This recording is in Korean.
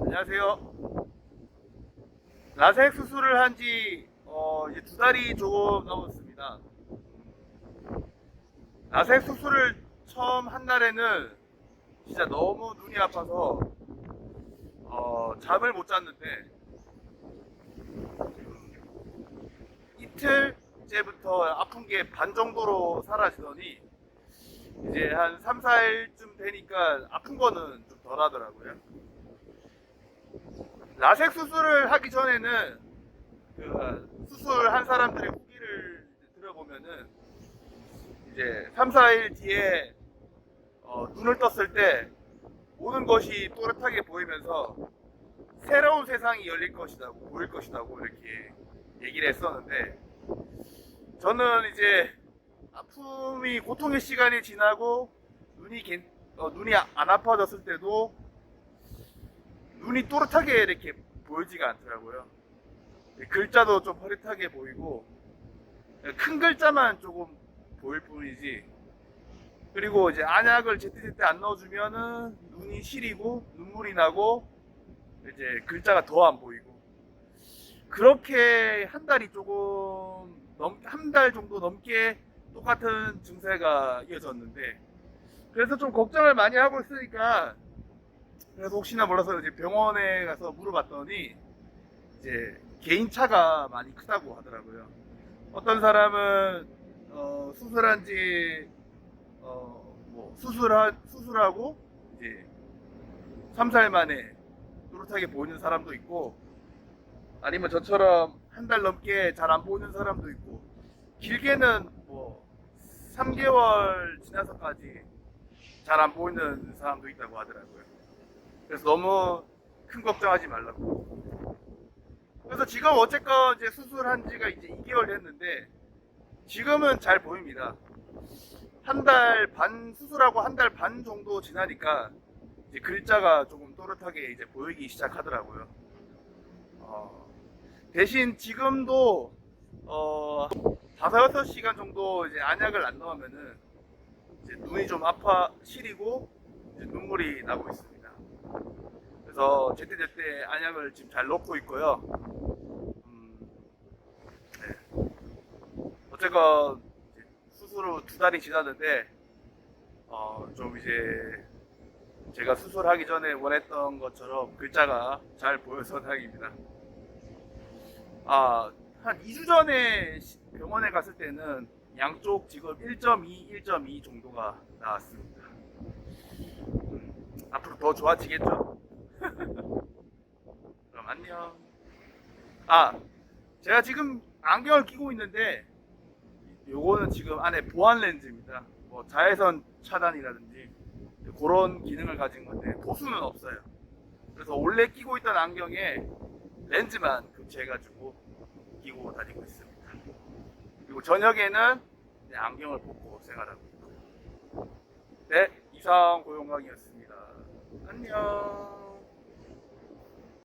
안녕하세요. 라섹 수술을 한지 어, 이제 두 달이 조금 넘었습니다. 라섹 수술을 처음 한 날에는 진짜 너무 눈이 아파서 어, 잠을 못 잤는데 이틀째부터 아픈 게 반 정도로 사라지더니 이제 한 3, 4일쯤 되니까 아픈 거는 좀 덜 하더라고요. 라섹 수술을 하기 전에는 그 수술한 사람들의 후기를 들어보면은 이제 3, 4일 뒤에 어, 눈을 떴을 때 모든 것이 또렷하게 보이면서 새로운 세상이 열릴 것이라고 보일 것이라고 이렇게 얘기를 했었는데 저는 이제 아픔이 고통의 시간이 지나고 눈이 괜- 어, 눈이 안 아파졌을 때도 눈이 또렷하게 이렇게 보이지가 않더라고요. 글자도 좀 흐릿하게 보이고 큰 글자만 조금 보일 뿐이지. 그리고 이제 안약을 제때제때 안 넣어주면은 눈이 시리고 눈물이 나고 이제 글자가 더 안 보이고 그렇게 한 달이 조금 넘한달 정도 넘게 똑같은 증세가 이어졌는데 그래서 좀 걱정을 많이 하고 있으니까 그래서 혹시나 몰라서 이제 병원에 가서 물어봤더니 이제 개인차가 많이 크다고 하더라고요. 어떤 사람은 어, 수술한 지 어, 뭐 수술하, 수술하고 이제 3, 4일 만에 또렷하게 보이는 사람도 있고 아니면 저처럼 한 달 넘게 잘 안 보이는 사람도 있고 길게는 뭐 3개월 지나서까지 잘 안 보이는 사람도 있다고 하더라고요. 그래서 너무 큰 걱정하지 말라고. 그래서 지금 어쨌건 이제 수술한 지가 이제 2개월 됐는데 지금은 잘 보입니다. 한 달 반 수술하고 한 달 반 정도 지나니까 이제 글자가 조금 또렷하게 이제 보이기 시작하더라고요. 어, 대신 지금도 어, 5, 6시간 정도 이제 안약을 안 넣으면은 이제 눈이 좀 아파 시리고 눈물이 나고 있습니다. 그래서 제때제때 안약을 지금 잘 넣고 있고요. 음, 네. 어쨌건 수술 후두 달이 지났는데 어, 좀 이제 제가 수술하기 전에 원했던 것처럼 글자가 잘 보여서 다행입니다. 아, 한 2주 전에 시- 병원에 갔을 때는 양쪽 지금 1.2, 1.2 정도가 나왔습니다. 음, 앞으로 더 좋아지겠죠? 안녕. 아, 제가 지금 안경을 끼고 있는데 요거는 지금 안에 보안 렌즈입니다. 뭐 자외선 차단이라든지 그런 기능을 가진 건데 도수는 없어요. 그래서 원래 끼고 있던 안경에 렌즈만 교체해가지고 끼고 다니고 있습니다. 그리고 저녁에는 안경을 벗고 생활하고 있고요. 네, 이상 고용광이었습니다. 안녕.